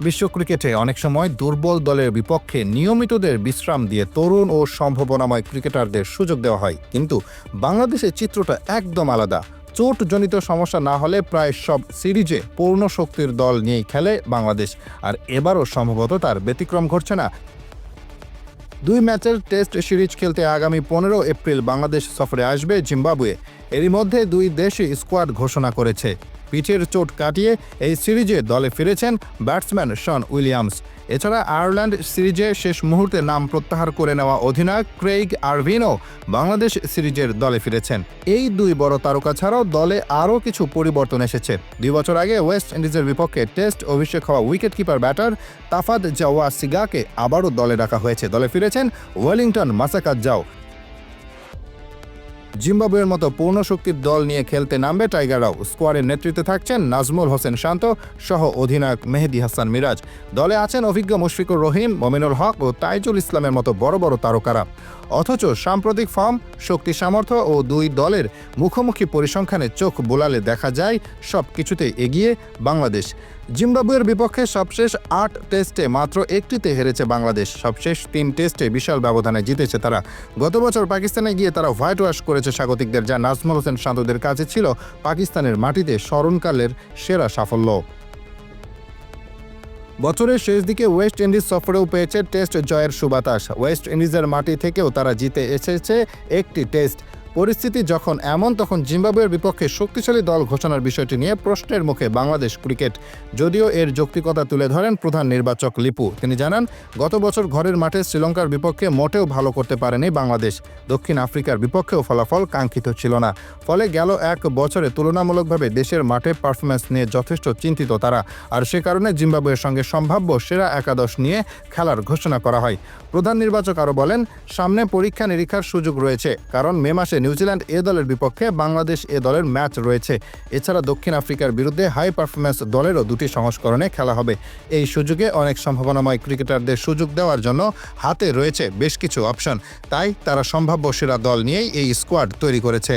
বিশ্ব ক্রিকেটে অনেক সময় দুর্বল দলের বিপক্ষে নিয়মিতদের বিশ্রাম দিয়ে তরুণ ও সম্ভাবনাময় ক্রিকেটারদের সুযোগ দেওয়া হয়। কিন্তু বাংলাদেশের চিত্রটা একদম আলাদা। চোটজনিত সমস্যা না হলে প্রায় সব সিরিজে পূর্ণ শক্তির দল নিয়েই খেলে বাংলাদেশ। আর এবারও সম্ভবত তার ব্যতিক্রম ঘটছে না। দুই ম্যাচের টেস্ট সিরিজ খেলতে আগামী পনেরো এপ্রিল বাংলাদেশ সফরে আসবে জিম্বাবুয়ে। এরই মধ্যে দুই দেশই স্কোয়াড ঘোষণা করেছে। পিঠের চোট কাটিয়ে এই সিরিজে দলে ফিরেছেন ব্যাটসম্যান শন উইলিয়ামস। এছাড়া আয়ারল্যান্ড সিরিজে শেষ মুহূর্তে নাম প্রত্যাহার করে নেওয়া অধিনায়ক ক্রেইগ আরভিনও বাংলাদেশ সিরিজের দলে ফিরেছেন। এই দুই বড় তারকা ছাড়াও দলে আরও কিছু পরিবর্তন এসেছে। দুই বছর আগে ওয়েস্ট ইন্ডিজের বিপক্ষে টেস্ট অভিষেক হওয়া wicket keeper batter Tafadzwa সিগাকে আবারও দলে ডাকা হয়েছে। দলে ফিরেছেন ওয়েলিংটন মাসাকাত যাও জিম্বাবুয়ের মতো পূর্ণ শক্তির দল নিয়ে খেলতে নামবে টাইগাররাও। স্কোয়াডের নেতৃত্বে থাকছেন নাজমুল হোসেন শান্ত সহ অধিনায়ক মেহেদি হাসান মিরাজ। দলে আছেন অভিজ্ঞ মুশফিকুর রহিম, মমিনুল হক ও তাইজুল ইসলামের মতো বড় বড় তারকারা। অথচ সাম্প্রতিক ফর্ম, শক্তি সামর্থ্য ও দুই দলের মুখোমুখি পরিসংখ্যানে চোখ বোলালে দেখা যায় সব কিছুতে এগিয়ে বাংলাদেশ। জিম্বাবুয়ের বিপক্ষে সবশেষ আট টেস্টে মাত্র একটিতে হেরেছে বাংলাদেশ। সবশেষ তিন টেস্টে বিশাল ব্যবধানে জিতেছে তারা। গত বছর পাকিস্তানে গিয়ে তারা হোয়াইট ওয়াশ করেছে স্বাগতিকদের, যা নাজমুল হোসেন সান্তদের কাছে ছিল পাকিস্তানের মাটিতে স্মরণকালের সেরা সাফল্য। বছরের শেষ দিকে ওয়েস্ট ইন্ডিজ সফরেও পেয়েছে টেস্ট জয়ের সুবাতাস। ওয়েস্ট ইন্ডিজের মাটি থেকেও তারা জিতে এসেছে একটি টেস্ট। পরিস্থিতি যখন এমন, তখন জিম্বাবুয়ের বিপক্ষে শক্তিশালী দল ঘোষণার বিষয়টি নিয়ে প্রশ্নের মুখে বাংলাদেশ ক্রিকেট। যদিও এর যৌক্তিকতা তুলে ধরেন প্রধান নির্বাচক লিপু। তিনি জানান, গত বছর ঘরের মাঠে শ্রীলঙ্কার বিপক্ষে মোটেও ভালো করতে পারেনি বাংলাদেশ। দক্ষিণ আফ্রিকার বিপক্ষেও ফলাফল কাঙ্ক্ষিত ছিল না। ফলে গেল এক বছরে তুলনামূলকভাবে দেশের মাঠে পারফরমেন্স নিয়ে যথেষ্ট চিন্তিত তারা। আর সে কারণে জিম্বাবুয়ের সঙ্গে সম্ভাব্য সেরা একাদশ নিয়ে খেলার ঘোষণা করা হয়। প্রধান নির্বাচক আরও বলেন, সামনে পরীক্ষা নিরীক্ষার সুযোগ রয়েছে, কারণ মে মাসে নিউজিল্যান্ড এ দলের বিপক্ষে বাংলাদেশ এ দলের ম্যাচ রয়েছে। এছাড়া দক্ষিণ আফ্রিকার বিরুদ্ধে হাই পারফরমেন্স দলেরও দুটি সংস্করণে খেলা হবে। এই সুযোগে অনেক সম্ভাবনাময় ক্রিকেটারদের সুযোগ দেওয়ার জন্য হাতে রয়েছে বেশ কিছু অপশন। তাই তারা সম্ভাব্য সেরা দল নিয়েই এই স্কোয়াড তৈরি করেছে।